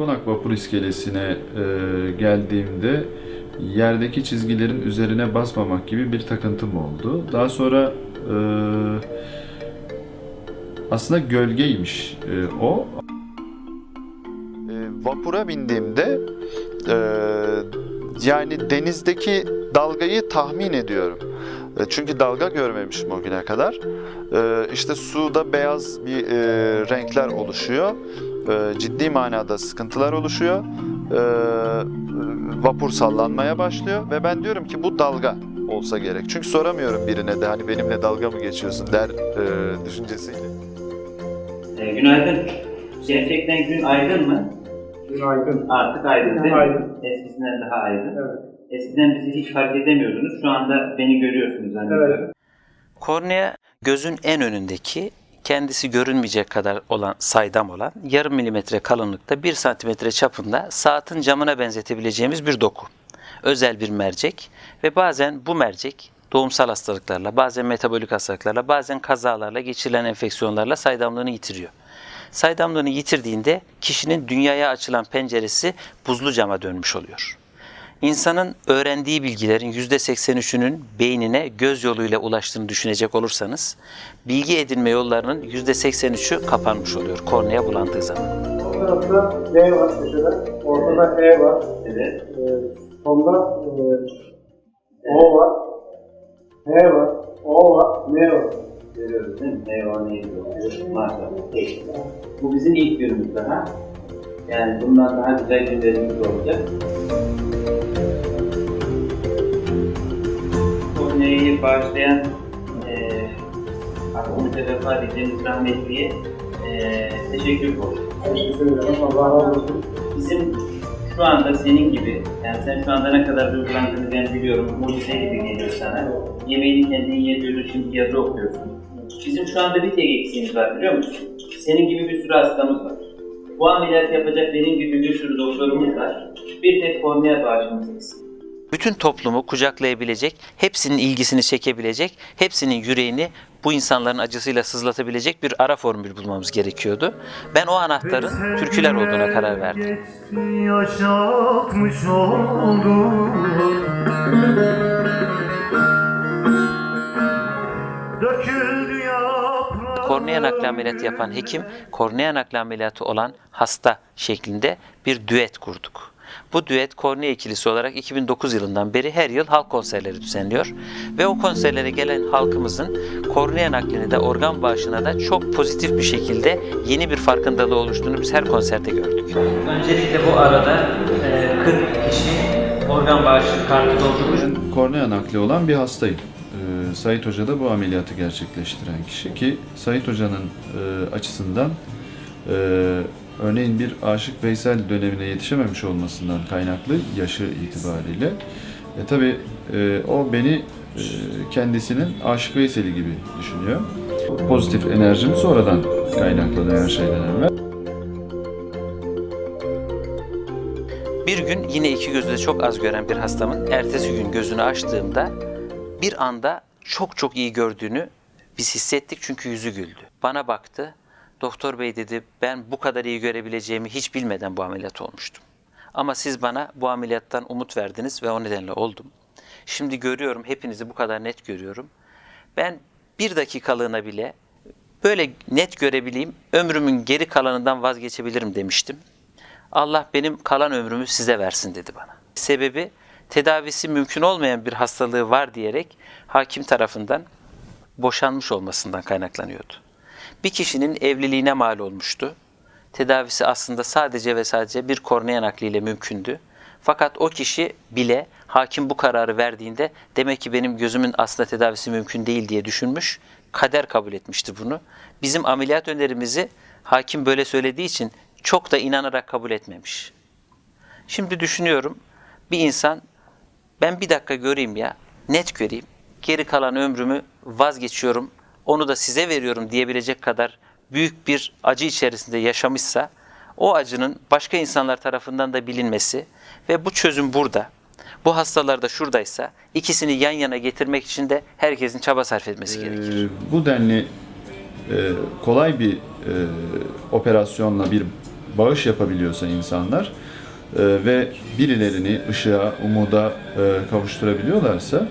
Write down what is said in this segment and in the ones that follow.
Konak vapur iskelesine e, geldiğimde yerdeki çizgilerin üzerine basmamak gibi bir takıntım oldu. Daha sonra e, aslında gölgeymiş e, o. vapura bindiğimde e, yani denizdeki dalgayı tahmin ediyorum. E, Çünkü dalga görmemişim o güne kadar. E, işte suda beyaz bir e, renkler oluşuyor. E, ciddi manada sıkıntılar oluşuyor. E, vapur sallanmaya başlıyor ve ben diyorum ki bu dalga olsa gerek. Çünkü soramıyorum birine de hani benimle dalga mı geçiyorsun der e, düşüncesiyle. Ee, günaydın. Gerçekten gün aydın mı? Günaydın. Artık aydın değil mi? Aydın. Eskisinden daha aydın. Evet. Eskiden bizi hiç fark edemiyordunuz. Şu anda beni görüyorsunuz zannediyorum. Evet. Kornea gözün en önündeki kendisi görünmeyecek kadar olan saydam olan yarım milimetre kalınlıkta 1 santimetre çapında saatin camına benzetebileceğimiz bir doku. Özel bir mercek ve bazen bu mercek doğumsal hastalıklarla, bazen metabolik hastalıklarla, bazen kazalarla, geçirilen enfeksiyonlarla saydamlığını yitiriyor. Saydamlığını yitirdiğinde kişinin dünyaya açılan penceresi buzlu cama dönmüş oluyor. İnsanın öğrendiği bilgilerin %83'ünün beynine göz yoluyla ulaştığını düşünecek olursanız, bilgi edinme yollarının %83'ü kapanmış oluyor kornea bulandığı zaman. O tarafta D var köşede. Ortada E var. Evet. Ee, sonda e, O var. H var. O var. M var. Görüyoruz değil mi? Eyvah neydi o? Maşallah. Peki. Bu bizim ilk günümüz daha. Yani bundan daha güzel günlerimiz olacak. Korneayı bağışlayan eee aklımıza vefa diyeceğimiz rahmetliye eee teşekkür olsun. Teşekkür ederim. Allah razı olsun. Bizim şu anda senin gibi, yani sen şu anda ne kadar duygulandığını ben biliyorum, mucize gibi geliyor sana. Yemeğini kendin yediyorsun, şimdi yazı okuyorsun. Bizim şu anda bir tek eksiğimiz var biliyor musun? Senin gibi bir sürü hastamız var. Bu ameliyat yapacak benim gibi bir sürü doktorumuz var. Bir tek kornea bağışımız eksik. Bütün toplumu kucaklayabilecek, hepsinin ilgisini çekebilecek, hepsinin yüreğini bu insanların acısıyla sızlatabilecek bir ara formül bulmamız gerekiyordu. Ben o anahtarın türküler olduğuna karar verdim. Geçti, yaşatmış oldum Kornea nakli ameliyatı yapan hekim, kornea nakli ameliyatı olan hasta şeklinde bir düet kurduk. Bu düet kornea ikilisi olarak 2009 yılından beri her yıl halk konserleri düzenliyor. Ve o konserlere gelen halkımızın kornea naklini de organ bağışına da çok pozitif bir şekilde yeni bir farkındalığı oluştuğunu biz her konserde gördük. Öncelikle bu arada 40 kişi organ bağışı kartı doldurmuş. Kornea nakli olan bir hastayım. Ee, Sait Hoca da bu ameliyatı gerçekleştiren kişi ki Sait Hoca'nın e, açısından e, örneğin bir Aşık Veysel dönemine yetişememiş olmasından kaynaklı yaşı itibariyle e, tabi o beni e, kendisinin Aşık Veysel'i gibi düşünüyor. Pozitif enerjim sonradan kaynaklanıyor her şeyden evvel. Bir gün yine iki gözü de çok az gören bir hastamın ertesi gün gözünü açtığımda bir anda çok çok iyi gördüğünü biz hissettik çünkü yüzü güldü. Bana baktı. Doktor bey dedi ben bu kadar iyi görebileceğimi hiç bilmeden bu ameliyat olmuştum. Ama siz bana bu ameliyattan umut verdiniz ve o nedenle oldum. Şimdi görüyorum hepinizi bu kadar net görüyorum. Ben bir dakikalığına bile böyle net görebileyim ömrümün geri kalanından vazgeçebilirim demiştim. Allah benim kalan ömrümü size versin dedi bana. Sebebi tedavisi mümkün olmayan bir hastalığı var diyerek hakim tarafından boşanmış olmasından kaynaklanıyordu. Bir kişinin evliliğine mal olmuştu. Tedavisi aslında sadece ve sadece bir kornea nakliyle mümkündü. Fakat o kişi bile hakim bu kararı verdiğinde demek ki benim gözümün aslında tedavisi mümkün değil diye düşünmüş. Kader kabul etmişti bunu. Bizim ameliyat önerimizi hakim böyle söylediği için çok da inanarak kabul etmemiş. Şimdi düşünüyorum bir insan ben bir dakika göreyim ya net göreyim geri kalan ömrümü vazgeçiyorum onu da size veriyorum diyebilecek kadar büyük bir acı içerisinde yaşamışsa o acının başka insanlar tarafından da bilinmesi ve bu çözüm burada. Bu hastalar da şuradaysa ikisini yan yana getirmek için de herkesin çaba sarf etmesi gerekir. Ee, bu denli e, kolay bir e, operasyonla bir bağış yapabiliyorsa insanlar e, ve birilerini ışığa, umuda e, kavuşturabiliyorlarsa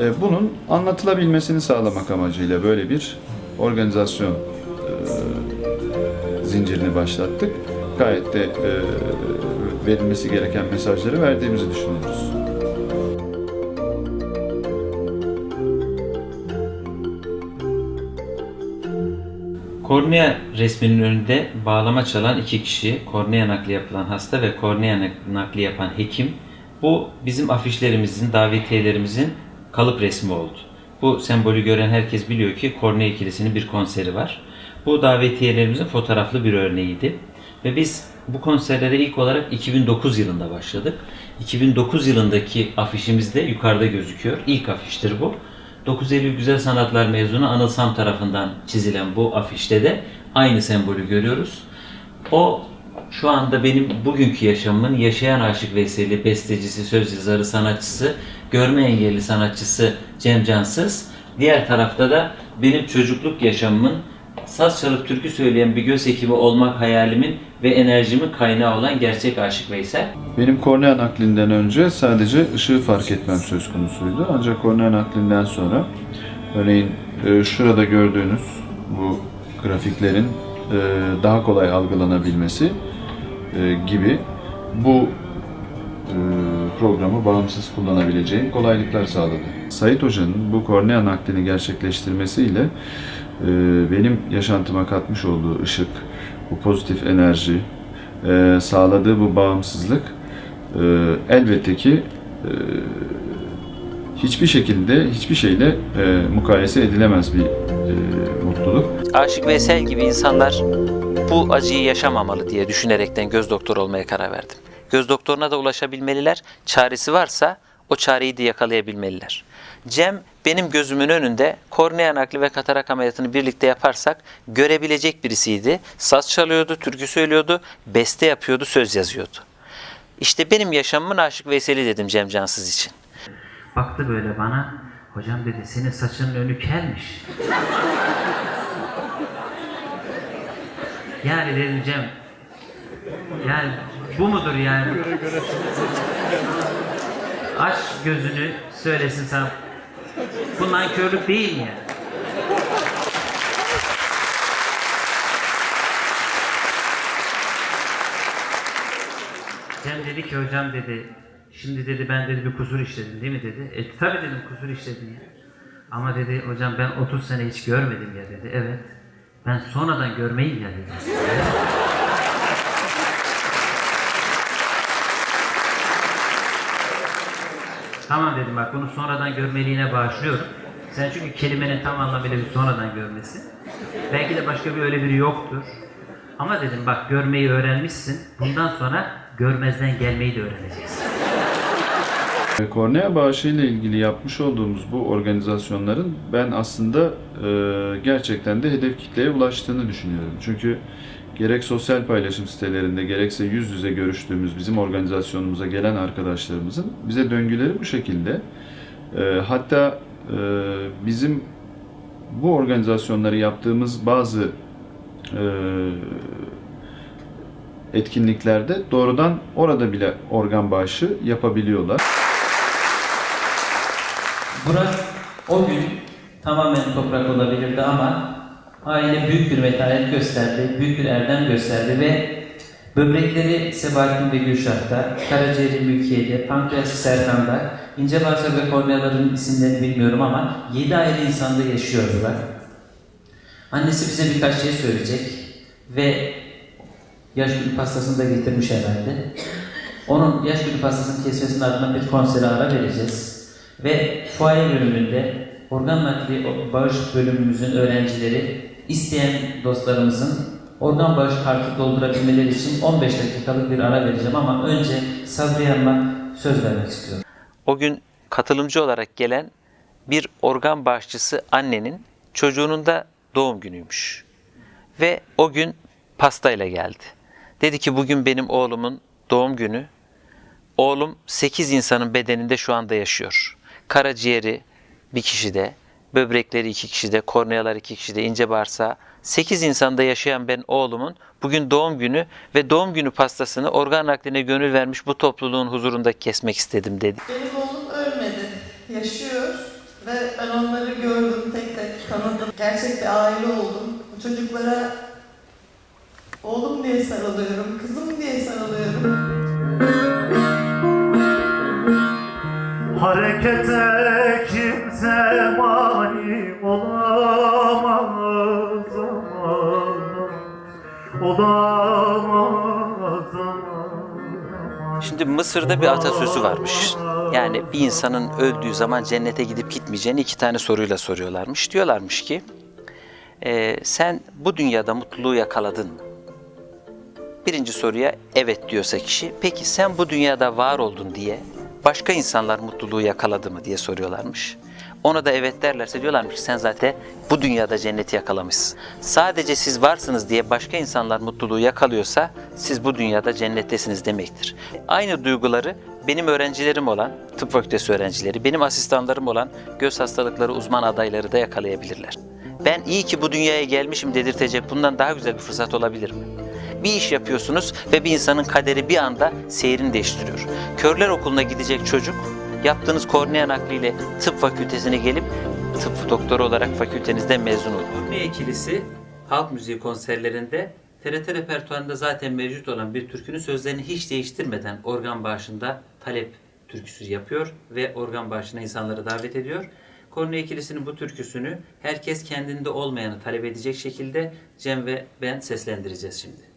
e, bunun anlatılabilmesini sağlamak amacıyla böyle bir organizasyon e, zincirini başlattık. Gayet de e, verilmesi gereken mesajları verdiğimizi düşünüyoruz. Kornea resminin önünde bağlama çalan iki kişi, kornea nakli yapılan hasta ve kornea nak- nakli yapan hekim. Bu bizim afişlerimizin, davetiyelerimizin kalıp resmi oldu. Bu sembolü gören herkes biliyor ki Kornea ikilisinin bir konseri var. Bu davetiyelerimizin fotoğraflı bir örneğiydi. Ve biz bu konserlere ilk olarak 2009 yılında başladık. 2009 yılındaki afişimiz de yukarıda gözüküyor. İlk afiştir bu. 9 Eylül Güzel Sanatlar mezunu Anıl Sam tarafından çizilen bu afişte de aynı sembolü görüyoruz. O şu anda benim bugünkü yaşamımın yaşayan Aşık Veyseli, bestecisi, söz yazarı, sanatçısı, görme engelli sanatçısı Cem Cansız. Diğer tarafta da benim çocukluk yaşamımın saz çalıp türkü söyleyen bir göz hekimi olmak hayalimin ve enerjimin kaynağı olan gerçek Aşık Veysel. Benim kornea naklinden önce sadece ışığı fark etmem söz konusuydu. Ancak kornea naklinden sonra örneğin e, şurada gördüğünüz bu grafiklerin e, daha kolay algılanabilmesi e, gibi bu programı bağımsız kullanabileceğim kolaylıklar sağladı. Sait Hoca'nın bu kornea naklini gerçekleştirmesiyle benim yaşantıma katmış olduğu ışık, bu pozitif enerji, e, sağladığı bu bağımsızlık e, elbette ki e, hiçbir şekilde hiçbir şeyle e, mukayese edilemez bir e, mutluluk. Aşık Veysel gibi insanlar bu acıyı yaşamamalı diye düşünerekten göz doktoru olmaya karar verdim. Göz doktoruna da ulaşabilmeliler. Çaresi varsa o çareyi de yakalayabilmeliler. Cem benim gözümün önünde kornea nakli ve katarak ameliyatını birlikte yaparsak görebilecek birisiydi. Saz çalıyordu, türkü söylüyordu, beste yapıyordu, söz yazıyordu. İşte benim yaşamımın Aşık Veysel'i dedim Cem Cansız için. Baktı böyle bana. Hocam dedi senin saçının önü kelmiş. Yani dedim Cem. Yani bu mudur yani? Aç gözünü söylesin sen. Bu nankörlük değil mi? Cem dedi ki hocam dedi şimdi dedi ben dedi bir kusur işledim değil mi dedi. E tabi dedim kusur işledin ya. Ama dedi hocam ben 30 sene hiç görmedim ya dedi. Evet. Ben sonradan görmeyim ya dedi. Tamam dedim bak bunu sonradan görmeliğine bağışlıyorum. Sen çünkü kelimenin tam anlamıyla bir sonradan görmesi. Belki de başka bir öyle biri yoktur. Ama dedim bak görmeyi öğrenmişsin. Bundan sonra görmezden gelmeyi de öğreneceksin. E, Kornea bağışı ile ilgili yapmış olduğumuz bu organizasyonların ben aslında e, gerçekten de hedef kitleye ulaştığını düşünüyorum. Çünkü gerek sosyal paylaşım sitelerinde gerekse yüz yüze görüştüğümüz bizim organizasyonumuza gelen arkadaşlarımızın bize döngüleri bu şekilde. E, hatta e, bizim bu organizasyonları yaptığımız bazı e, etkinliklerde doğrudan orada bile organ bağışı yapabiliyorlar. Burak o gün tamamen toprak olabilirdi ama aile büyük bir metanet gösterdi, büyük bir erdem gösterdi ve böbrekleri Sebahattin ve Gülşah'ta, karaciğeri Mülkiye'de, pankreası Serkan'da, ince bağırsak ve korneaların isimlerini bilmiyorum ama 7 ayrı insanda yaşıyordular. Annesi bize birkaç şey söyleyecek ve yaş günü pastasını da getirmiş herhalde. Onun yaş günü pastasını kesmesinin ardından bir konsere ara vereceğiz. Ve fuaye bölümünde organ nakli bağış bölümümüzün öğrencileri isteyen dostlarımızın organ bağış kartı doldurabilmeleri için 15 dakikalık bir ara vereceğim ama önce Sabriye Hanım'a söz vermek istiyorum. O gün katılımcı olarak gelen bir organ bağışçısı annenin çocuğunun da doğum günüymüş. Ve o gün pastayla geldi. Dedi ki bugün benim oğlumun doğum günü. Oğlum 8 insanın bedeninde şu anda yaşıyor. Karaciğeri bir kişide, böbrekleri iki kişide, kornealar iki kişide, ince bağırsağı 8 insanda yaşayan ben oğlumun bugün doğum günü ve doğum günü pastasını organ nakline gönül vermiş bu topluluğun huzurunda kesmek istedim dedi. Benim oğlum ölmedi, yaşıyor ve ben onları gördüm, tek tek tanıdım. Gerçek bir aile oldum. Bu çocuklara oğlum diye sarılıyorum, kızım diye sarılıyorum. Harekete Şimdi Mısır'da bir atasözü varmış. Yani bir insanın öldüğü zaman cennete gidip gitmeyeceğini iki tane soruyla soruyorlarmış. Diyorlarmış ki, "Ee, sen bu dünyada mutluluğu yakaladın mı? Birinci soruya evet diyorsa kişi, peki sen bu dünyada var oldun diye başka insanlar mutluluğu yakaladı mı diye soruyorlarmış. Ona da evet derlerse diyorlarmış ki sen zaten bu dünyada cenneti yakalamışsın. Sadece siz varsınız diye başka insanlar mutluluğu yakalıyorsa siz bu dünyada cennettesiniz demektir. Aynı duyguları benim öğrencilerim olan tıp fakültesi öğrencileri, benim asistanlarım olan göz hastalıkları uzman adayları da yakalayabilirler. Ben iyi ki bu dünyaya gelmişim dedirtecek bundan daha güzel bir fırsat olabilir mi? Bir iş yapıyorsunuz ve bir insanın kaderi bir anda seyrini değiştiriyor. Körler okuluna gidecek çocuk yaptığınız kornea nakliyle tıp fakültesine gelip tıp doktoru olarak fakültenizden mezun olur. Kornea ikilisi halk müziği konserlerinde TRT repertuarında zaten mevcut olan bir türkünün sözlerini hiç değiştirmeden organ bağışında talep türküsü yapıyor ve organ bağışına insanları davet ediyor. Kornea ikilisinin bu türküsünü herkes kendinde olmayanı talep edecek şekilde Cem ve ben seslendireceğiz şimdi.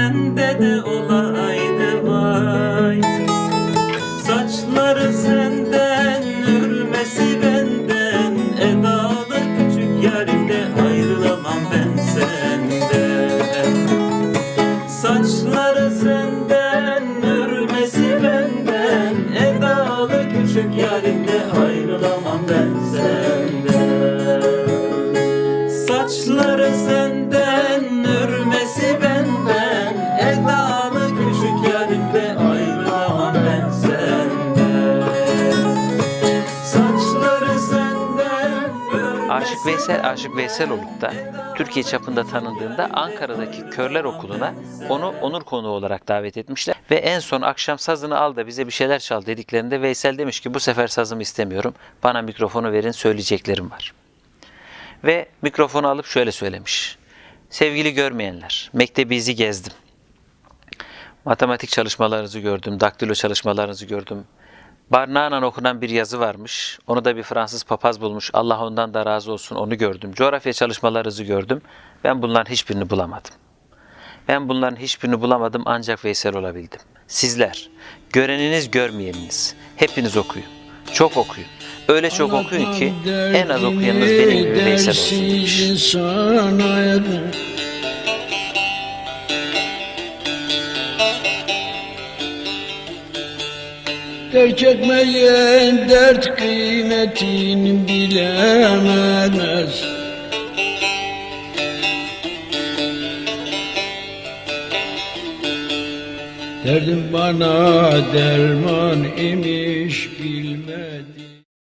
Bende de olaydı Veysel, Aşık Veysel olup da Türkiye çapında tanındığında Ankara'daki Körler Okulu'na onu onur konuğu olarak davet etmişler. Ve en son akşam sazını al da bize bir şeyler çal dediklerinde Veysel demiş ki bu sefer sazımı istemiyorum. Bana mikrofonu verin söyleyeceklerim var. Ve mikrofonu alıp şöyle söylemiş. Sevgili görmeyenler, mektebizi gezdim. Matematik çalışmalarınızı gördüm, daktilo çalışmalarınızı gördüm. Barnağ'la okunan bir yazı varmış. Onu da bir Fransız papaz bulmuş. Allah ondan da razı olsun onu gördüm. Coğrafya çalışmalarınızı gördüm. Ben bunların hiçbirini bulamadım. Ben bunların hiçbirini bulamadım ancak Veysel olabildim. Sizler, göreniniz görmeyeniniz, hepiniz okuyun. Çok okuyun. Öyle çok okuyun ki en az okuyanınız benim gibi Veysel olsun demiş. Terk etmeyen dert kıymetini bilemez. Derdim bana derman imiş